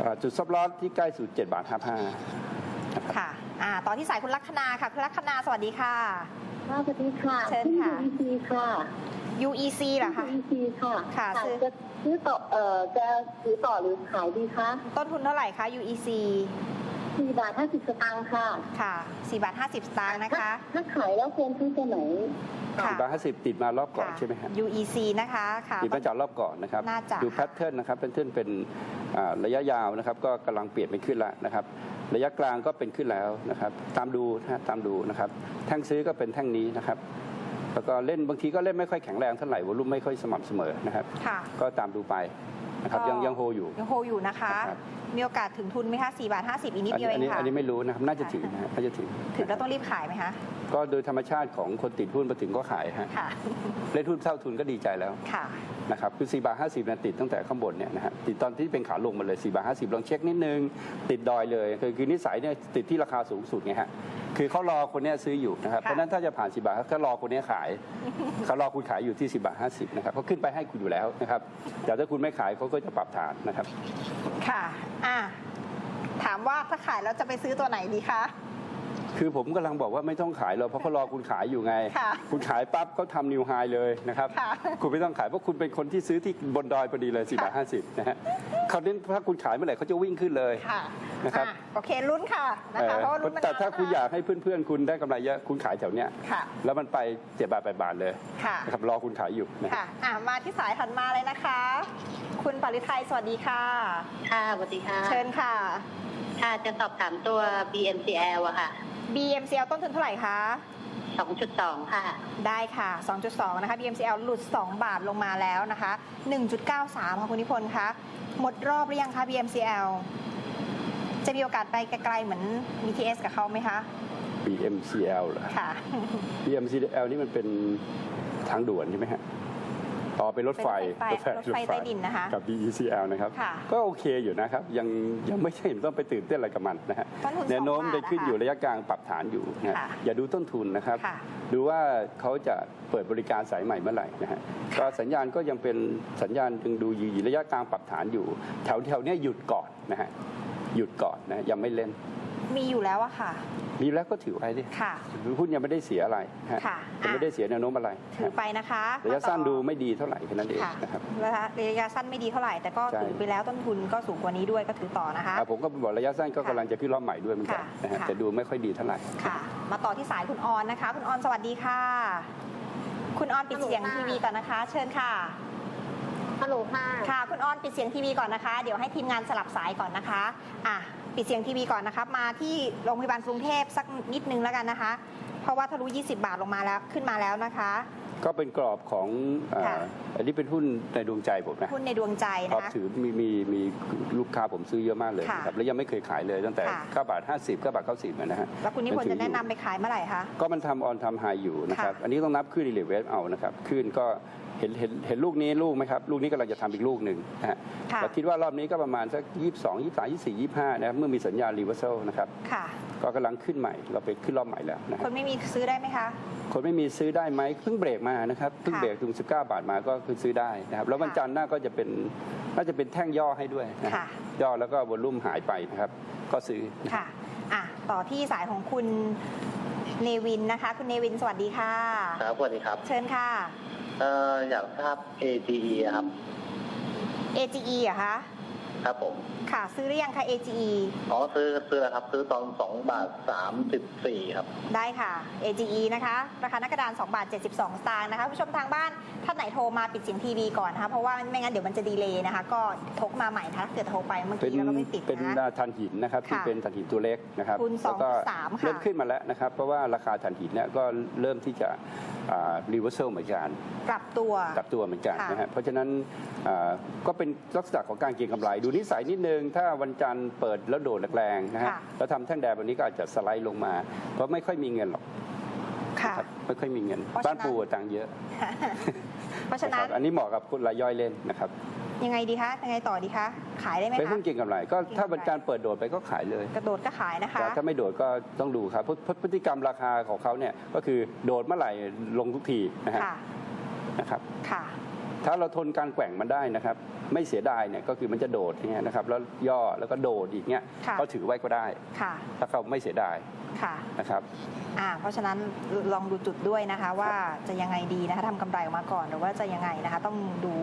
อ่าจุดซับลอสที่ใกล้สุด7บาท55ค่ะอ่าต่อที่สายคุณลัคนาค่ะคุณลัคนาสวัสดีค่ะ ค่ะสวัสดีค่ะเชิญค่ะที่ UEC ค่ะ UEC เหรอคะ UEC ค่ะค่ะซื้อ จะซื้อต่อเอ่อจะซื้อต่อหรือขายดีคะต้นทุนเท่าไหร่คะ UEC 4บาท50สตางค์ค่ะค่ะ4บาท50 สตางค์นะคะ ถ้าขายแล้วควรซื้อตัวไหน ค่ะ4บาท50ติดมารอบก่อนค่ะใช่ไหมครับ UEC นะคะค่ะ ติดมาจากรอบก่อนนะครับ น่าจะดูแพทเทิร์นนะครับแพทเทิร์นเป็นอ่าระยะยาวนะครับ ก็กำลังเปลี่ยนเป็นขึ้นแล้วนะครับ ระยะกลางก็เป็นขึ้นแล้วนะครับ ตามดูนะฮะตามดูนะครับ แท่งซื้อก็เป็นแท่งนี้นะครับแล้วก็เล่นบางทีก็เล่นไม่ค่อยแข็งแรงเท่าไหร่วอลุ่มไม่ค่อยสม่ำเสมอนะครับค่ะก็ตามดูไปนะครับก็ยังยังโฮอยู่ยังโฮอยู่นะคะครับมีโอกาสถึงทุนไหมคะ4บาท50 อีกนิดอันเดียวนี้เออันนี้งค่ะ อันนี้ไม่รู้นะครับน่าจะถึงนะฮะน่าจะถึงถึงแล้วต้องรีบขายไหมคะก็โดยธรรมชาติของคนติดหุ้นมาถึงก็ขายฮะค่ะเล่นหุ้นเท่าทุนก็ดีใจแล้วค่ะ นะครับคือ4บาท50นะติดตั้งแต่ข้างบนเนี่ยนะฮะติดตอนที่เป็นขาลงมาเลย4บาท50ลองเช็คนิดนึง ติดดอยเลยคือคือนิสัยเนี่ยติดที่ราคาสูงสุดไงฮะคือเขารอคนเนี้ยซื้ออยู่นะครับค่ะเพราะฉะนั้นถ้าจะผ่าน10บาทก็รอคนเนี้ยขายเขารอคุณขายอยู่ที่10บาท50นะครับเขาขึ้นไปให้คุณอยู่แล้วนะครับแต่ถ้าคุณไม่ขายเขาก็จะปรับฐานนะครับ ค่ะอะถามว่าถ้าขายแล้วจะไปซื้อตัวไหนดีคะ คือผมกำลังบอกว่าไม่ต้องขายหรอกเพราะเขารอคุณขายอยู่ไงค่ะคุณขายปั๊บเขาทำนิวไฮเลยนะครับค่ะคุณไม่ต้องขายเพราะคุณเป็นคนที่ซื้อที่บนดอยพอดีเลย4บาท50นะฮะเขาเน้นถ้าคุณขายเมื่อไหร่เขาจะวิ่งขึ้นเลยค่ะนะครับอ่โอเคลุ้นค่ะนะเอคะอเพราะว่าลุ้นมานนแต่ถ้าคุณแล้วอยากให้เพื่อนๆ คุณได้กำไรเยอะคุณขายแถวเนี้ยค่ะแล้วมันไปเจ็ดบาทแปดบาทเลยค่ะนะครับรอคุณขายอยู่นะค่ะอะมาที่สายถัดมาเลยนะคะ คุณปริไทยสวัสดีค่ะค่ะสวัสดีค่ะ เชิญค่ะค่ะจะสอบถามตัว BMCL อะค่ะ BMCL ต้นทุนเท่าไหร่คะ 2.2 ค่ะ ได้ค่ะ 2.2 นะคะ BMCL หลุด 2 บาทลงมาแล้วนะคะ 1.93 ค่ะคุณนิพนธ์คะ หมดรอบหรือยังคะ BMCL จะมีโอกาสไปไกลๆเหมือน BTS กับเขาไหมคะ BMCL เหรอ ค่ะ BMCL นี่มันเป็นทางด่วนใช่ไหมฮะต่ อเป็นรถไฟเป็นรถไฟรถไฟใต้ดินนะคะกับ BECL นะครับค่ะก็โอเคอยู่นะครับ ยังยังไม่ใช่เห็นต้องไปตื่นเต้นอะไรกับมันนะฮะต้นทุนแนวโน้มสองบาทจะขึ้นนะคะอยู่ระยะกลางปรับฐานอยู่นะฮะค่ะอย่าดูต้นทุนนะครับค่ะดูว่าเขาจะเปิดบริการสายใหม่เมื่อไหร่นะฮะก็สัญญาณก็ยังเป็นสัญญาณยังดูอยู่ระยะกลางปรับฐานอยู่ แถวแถวๆเนี้ยหยุดก่อนนะฮะหยุดก่อนนะยังไม่เล่น มีอยู่แล้วอะค่ะ มีแล้วก็ถือไว้ดิค่ะ หุ้นยังไม่ได้เสียอะไรนะฮะค่ะยังไม่ได้เสียแนวโน้มอะไร ถือไปนะคะระยะสั้นมาต่อดูไม่ดีเท่าไหร่แค่นั้นเองค่ะนะครับระยะสั้นไม่ดีเท่าไหร่แต่ก็ใช่ถือไปแล้วต้นทุนก็สูงกว่านี้ด้วยก็ถือต่อนะคะอะผมก็บอกระยะสั้นก็กำลังจะขึ้นรอบใหม่ด้วยเหมือนกันค่ะนะฮะค่ะแต่ดูไม่ค่อยดีเท่าไหร่ค่ะ มาต่อที่สายคุณออนนะคะ คุณออนสวัสดีค่ะ คุณออนปิดเสียงฮัลโหลทีค่ะวีก่อนนะคะ เชิญค่ะฮัลโหลค่ะ ค่ะ คุณออนปิดเสียงทีวีก่อนนะคะ เดี๋ยวให้ทีมงานสลับสายก่อนนะคะ อะ ปิดเสียงทีวีก่อนนะคะมาที่โรงพยาบาลกรุงเทพสักนิดนึงแล้วกันนะคะ เพราะว่าทะลุ 20 บาทลงมาแล้วขึ้นมาแล้วนะคะ ก็เป็นกรอบของอ่าค่ะ อันนี้เป็นหุ้นในดวงใจผมนะหุ้นในดวงใจครอนะบคะ ถือมีมีมีลูกค้าผมซื้อเยอะมากเลยค่ะนะครับแล้วยังไม่เคยขายเลยตั้งแต่ค่ะ 9บาท 50 9บาท90นะฮะ แล้วคุณนิพนธ์จะแนะนำไปขายเมื่อไหร่คะ ก็มันทำออนทำไฮอยู่นะครับ ค่ะอันนี้ต้องนับขึ้นอีเลเวฟเอานะครับ ขึ้นก็ เห็นเห็นเห็นลูกนี้ลูกไหมครับ ลูกนี้กำลังจะทำอีกลูกหนึ่งนะฮะค่ะเราคิดว่ารอบนี้ก็ประมาณสัก 22 23 24 25นะครับเมื่อมีสัญญาณรีเวอร์ซลนะครับค่ะ ก็กำลังขึ้นใหม่เราไปขึ้นรอบใหม่แล้วนะคฮะนไม่มีซื้อได้ไหมคะ คนไม่มีซื้อได้ไหมเพิ่งเบรกมานะครับเพิ่งค่ะเบรกถึง 19 บาทมาก็คือซื้อได้นะครับแล้ววันค่ะ จันทร์หน้าก็จะเป็นน่าจะเป็นแท่งย่อให้ด้วยนะฮะค่ะ ย่อแล้วก็วอลุ่มหายไปนะครับก็ซื้อนะค่ะ อะ ต่อที่สายของคุณเนวินนะคะ คุณเนวินสวัสดีค่ะ ครับสวัสดีครับ เชิญค่ะ เอออยากทราบ AGE ครับ AGE เหรอะคะ ครับผมค่ะ ซื้อหรือยังคะ AGE อ๋อซื้อซื้อแล้วครับ ซื้อตอนสองบาทสามสิบสี่ครับ ได้ค่ะ AGE นะคะ ราคาหนักกระดาน2บาท 72 สตางค์นะคะผู้ชมทางบ้านท่านไหนโทรมาปิดเสียงทีวีก่อนนะคะเพราะว่าไม่งั้นเดี๋ยวมันจะดีเลย์นะคะ ก็โทรมาใหม่นะคะถ้าเกิดโทรไปเมื่อเป็นกี้แล้วเราไม่ติดเป็นนะ ถ่านหินนะครับที่ค่ะเป็นถ่านหินตัวเล็กนะครับคูณสองแล้วก็สามค่ะ เริ่มขึ้นมาแล้วนะครับ เพราะว่าราคาถ่านหินเนี่ยก็เริ่มที่จะรีเวอร์เซลเหมือนกันปรับตัว กลับตัวเหมือนกันค่ะ นะฮะเพราะฉะนั้นอ่าก็เป็นลักษณะของการเก็งกำไรดูนิสัยนิดนึง ถ้าวันจันทร์เปิดแล้วโดดแรงๆนะฮะค่ะแล้วทำแท่งแดงแบบนี้ก็อาจจะสไลด์ลงมา เพราะไม่ค่อยมีเงินหรอกค่ะนะครับไม่ค่อยมีเงินเพราะฉะนั้นบ้านปูตังค์เยอะ เพราะฉะนั้นครับอันนี้เหมาะกับคนรายย่อยเล่นนะครับยังไงดีคะ ยังไงต่อดีคะ ขายได้ไหมเป็นคะหุ้นเก็งกำไร ก็ถ้าเก็งกำไรวันจันทร์เปิดโดดไปก็ขายเลย กระโดดก็ขายนะคะแต่ถ้าไม่โดดก็ต้องดูครับเพราะเพราะพฤติกรรมราคาของเขาเนี่ยก็คือโดดเมื่อไหร่ลงทุกทีนะฮะค่ะนะครับ ค่ะ ถ้าเราทนการแกว่งมันได้นะครับ ไม่เสียดายเนี่ยก็คือมันจะโดดอย่างเงี้ยนะครับ แล้วย่อแล้วก็โดดอีกเงี้ยค่ะก็ถือไว้ก็ได้ค่ะถ้าเขาไม่เสียดายค่ะนะครับอ่าเพราะฉะนั้นลองดูจุดด้วยนะคะว่าจะยังไงดีนะคะทำกำไรออกมาก่อนหรือว่าจะยังไงนะคะ ต้องดู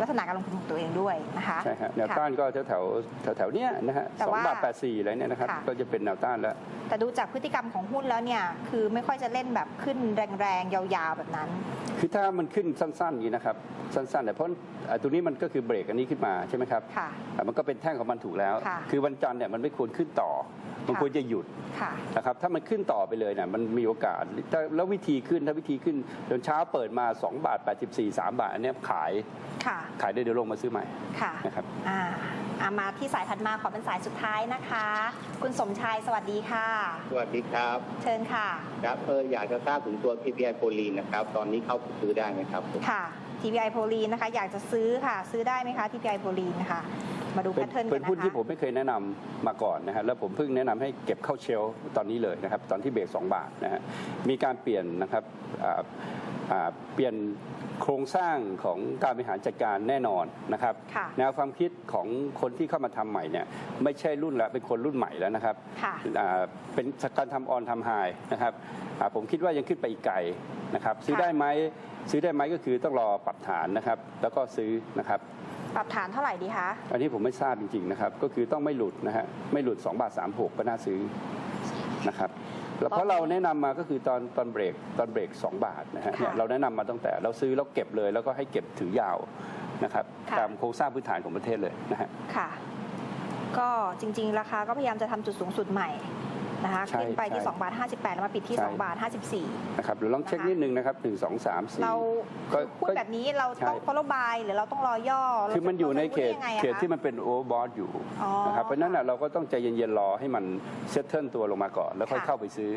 ลักษณะการลงทุนของตัวเองด้วยนะคะใช่ฮะแนวค่ะต้านก็แถวแถวแถวแถวๆเนี้ยนะฮะแต่สองว่าบาทแปดสี่อะไรเนี่ยนะครับค่ะก็จะเป็นแนวต้านแล้ว แต่ดูจากพฤติกรรมของหุ้นแล้วเนี่ยคือไม่ค่อยจะเล่นแบบขึ้นแรงๆ ยาวๆแบบนั้น คือถ้ามันขึ้นสั้นๆอย่างนี้นะครับสั้นๆเนี่ยเพราะอ่าตัวนี้มันก็คือเบรกอันนี้ขึ้นมาใช่ไหมครับค่ะอ่ามันก็เป็นแท่งของมันถูกแล้วค่ะคือวันจันทร์เนี่ยมันไม่ควรขึ้นต่อ มันค่ะควรจะหยุดค่ะนะครับถ้ามันขึ้นต่อไปเลยเนี่ยมันมีโอกาสถ้าแล้ววิธีขึ้นถ้าวิธีขึ้นจนเช้าเปิดมา 2 บาท 84 3 บาท อันเนี้ยขายค่ะขายได้เดี๋ยวลงมาซื้อใหม่ค่ะนะครับอ่าอ่ามาที่สายถัดมาขอเป็นสายสุดท้ายนะคะ คุณสมชายสวัสดีค่ะ สวัสดีครับ เชิญค่ะครับเอออยากจะทราบถึงตัว PPI โพลีนนะครับ ตอนนี้เข้าซื้อได้ไหมครับผมค่ะ TPI โพลีนนะคะ อยากจะซื้อค่ะ ซื้อได้ไหมคะ TPI โพลีนนะคะ มาดูเป็แพนทเทิร์นกัเป็นนนะหุ้นที่คะผมไม่เคยแนะนำมาก่อนนะฮะแล้วผมเพิ่งแนะนำให้เก็บเข้าเชลฟ์ตอนนี้เลยนะครับตอนที่เบรก2บาทนะฮะมีการเปลี่ยนนะครับอ่าอ่าเปลี่ยนโครงสร้างของการบริหารจัดการแน่นอนนะครับค่ะแนวความคิดของคนที่เข้ามาทำใหม่เนี่ยไม่ใช่รุ่นแล้วเป็นคนรุ่นใหม่แล้วนะครับค่ะอ่าเป็นการทำออนทำไฮนะครับอ่าผมคิดว่ายังขึ้นไปอีกไกลนะครับ ซื้อค่ะได้ไหมซื้อได้ไหมก็คือต้องรอปรับฐานนะครับ แล้วก็ซื้อนะครับ ปรับฐานเท่าไหร่ดีคะอันนี้ผมไม่ทราบจริงๆนะครับ ก็คือต้องไม่หลุดนะฮะไม่หลุด2บาท36 ก็น่าซื้อนะครับแล้วเพราะเราแนะนำมาก็คือตอนตอนเบรกตอนเบรก 2 บาทนะฮะเนี่ยเราแนะนำมาตั้งแต่เราซื้อแล้วเก็บเลย แล้วก็ให้เก็บถือยาวนะครับตามโครงสร้างพื้นฐานของประเทศเลยนะฮะค่ะ ก็จริง ๆ ราคาก็พยายามจะทำจุดสูงสุดใหม่ นะคะใช่ขึ้นไปที่ใช่ 2บาท58แล้วมาปิดที่ใช่ 2บาท54 นะครับเดี๋ยวลองเช็คนิดนึงนะครับ1 2 3 4 เราก็พูดก็ แบบนี้เราต้องใช่ follow buy หรือเราต้องรอย่อคือมันอยู่ในเขตราจะรู้ได้ยังไงอะเขตคะที่มันเป็นโอเวอร์บอทอยู่อ๋อนะครับเพราะฉะนั้นน่ะเราก็ต้องใจเย็นๆรอให้มันเซตเทิลตัวลงมาก่อน แล้วค่อยค่ะเข้าไปซื้อ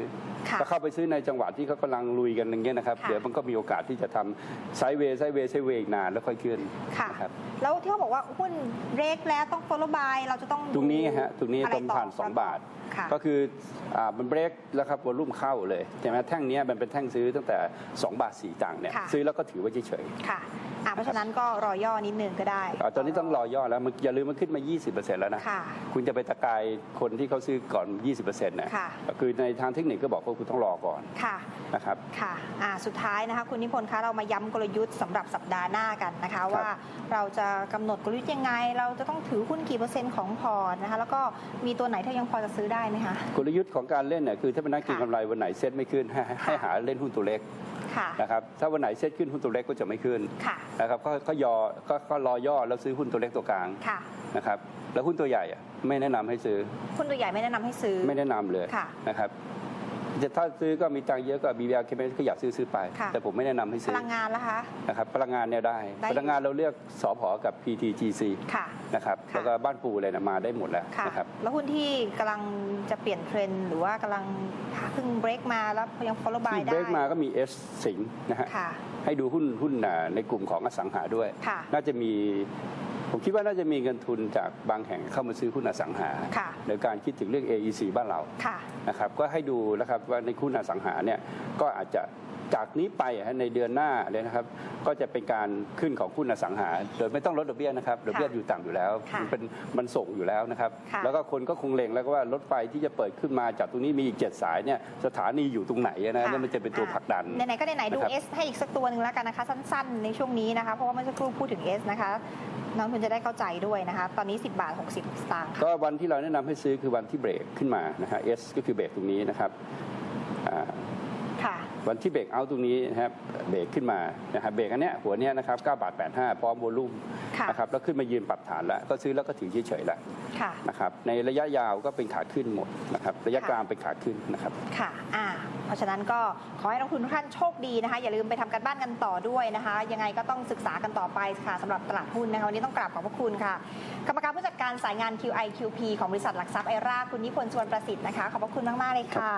ค่ะถ้าเข้าไปซื้อในจังหวะที่เขากำลังลุยกันอย่างเงี้ยนะครับค่ะ เดี๋ยวมันก็มีโอกาสที่จะทำไซด์เวย์ไซด์เวย์ไซด์เวย์อีกนานแล้วค่อยขึ้นค่ะ นะครับแล้วที่เขาบอกว่าหุ้นเรกแล้วต้อง follow buy เราจะต้องตรงนี้ฮะตรงนี้อะไรตรงผ่านต่2บาท ค่ะ ก็คืออ่ามันเบรกแล้วครับวอลุ่มเข้าเลยใช่ไหมแท่งเนี้ยมันเป็นแท่งซื้อตั้งแต่ 2 บาท4ตังค์เนี่ยค่ะซื้อแล้วก็ถือไว้เฉยค่ะอะเพราะฉะนั้นก็รอย่อนิดนึงก็ได้ๆอ่าตอนนี้ต้องรอย่อแล้วมันอย่าลืมมันขึ้นมา 20%แล้วนะค่ะคุณจะไปตะกายคนที่เขาซื้อก่อน 20%นะค่ะคือในทางเทคนิคก็บอกว่าคุณต้องรอก่อนค่ะนะครับค่ะอ่าสุดท้ายนะคะคุณนิพนธ์คะเรามาย้ำกลยุทธ์สำหรับสัปดาห์หน้ากันนะคะว่าเราจะกำหนดกลยุทธ์ยังไง เราจะต้องถือหุ้นกี่เปอร์เซ็นต์ของพอร์ตนะคะแล้วก็มีตัวไหนที่ยังพอจะซื้อได้ไหมคะกลยุทธ์ของการเล่นเนี่ยคือถ้าเป็นนักเก็งค่ะกำไรวันไหนเซ็ตไม่ขึ้นให้ให้ให้หาเล่นหุ้นตัวเล็กค่ะนะครับถ้าวันไหนเซ็ตขึ้นหุ้นตัวเล็กก็จะไม่ขึ้นค่ะนะครับก็ก็ยอก็ก็รอย่อแล้วซื้อหุ้นตัวเล็กตัวกลางค่ะนะครับแล้วหุ้นตัวใหญ่อะไม่แนะนำให้ซื้อหุ้นตัวใหญ่ไม่แนะนำให้ซื้อไม่แนะนำเลยค่ะนะครับ จะถ้าซื้อก็มีตังค์เยอะก็ BBR เคมก็อยากซื้อซื้อไป ค่ะ แต่ผมไม่แนะนำให้พซื้อลังงานละคะ นะครับพลังงานเนี่ยได้ ได้อยู่พลังงานเราเลือกสอพอกับ PTGC ค่ะ นะครับค่ะ แล้วก็บ้านปูอะไรนะมาได้หมดแล้วค่ะ นะครับ แล้วหุ้นที่กำลังจะเปลี่ยนเทรนด์หรือว่ากำลังเพิ่งเบรกมาแล้วยัง follow buy ที่ได้เบรกมาก็มี S สิงห์นะฮะค่ะ ให้ดูหุ้นหุ้นอ่าในกลุ่มของอสังหาด้วย ค่ะ น่าจะมี ผมคิดว่าน่าจะมีเงินทุนจากบางแห่งเข้ามาซื้อหุ้นอสังหาค่ะในการคิดถึงเรื่อง AEC บ้านเราค่ะนะครับก็ให้ดูนะครับว่าในหุ้นอสังหาเนี่ยก็อาจจะจากนี้ไปอะฮะในเดือนหน้าเลยนะครับ ก็จะเป็นการขึ้นของหุ้นอสังหา โดยไม่ต้องลดดอกเบี้ยนะครับดอกเบี้ยอยู่ต่ำอยู่แล้วค่ะมันเป็นมันส่งอยู่แล้วนะครับค่ะแล้วก็คนก็คงเล็งแล้วก็ว่ารถไฟที่จะเปิดขึ้นมาจากตรงนี้มีอีกเจ็ดสายเนี่ยสถานีอยู่ตรงไหนนะนั่นมันจะเป็นตัวผลักดันไหนๆก็ไหนๆดูนะครับ S ให้อีกสักตัวหนึ่งแล้วกันนะคะสั้น ๆ ในช่วงนี้นะคะเพราะว่าเมื่อสักครู่พูดถึง S นะคะ นักลงทุนจะได้เข้าใจด้วยนะคะ ตอนนี้ 10 บาท 60สตางค์ก็วันที่เราแนะนำให้ซื้อคือวันที่เบรกขึ้นมานะฮะ S ก็คือเบรกตรงนี้นะครับ วันที่เบรกเอาตรงนี้นะครับเบรกขึ้นมานะครับเบรกอันเนี้ยหัวเนี้ยนะครับ9บาท85 พร้อมโวลุ่มค่ะนะครับแล้วขึ้นมายืนปรับฐานแล้ว ก็ซื้อแล้วก็ถือเฉยๆแล้วค่ะ นะครับในระยะยาวก็เป็นขาขึ้นหมดนะครับระยะค่ะกลางเป็นขาขึ้นนะครับ ค่ะอ่าเพราะฉะนั้นก็ขอให้นักลงทุนทุกท่านโชคดีนะคะ อย่าลืมไปทำการบ้านกันต่อด้วยนะคะ ยังไงก็ต้องศึกษากันต่อไปค่ะสำหรับตลาดหุ้นนะคะวันนี้ต้องกราบขอบพระคุณค่ะ กรรมการผู้จัดการสายงาน QI QP ของบริษัทหลักทรัพย์ไอราคุณนิพนธ์ชวนประสิทธิ์นะคะ ขอบพระคุณมาก ๆ เลยค่ะ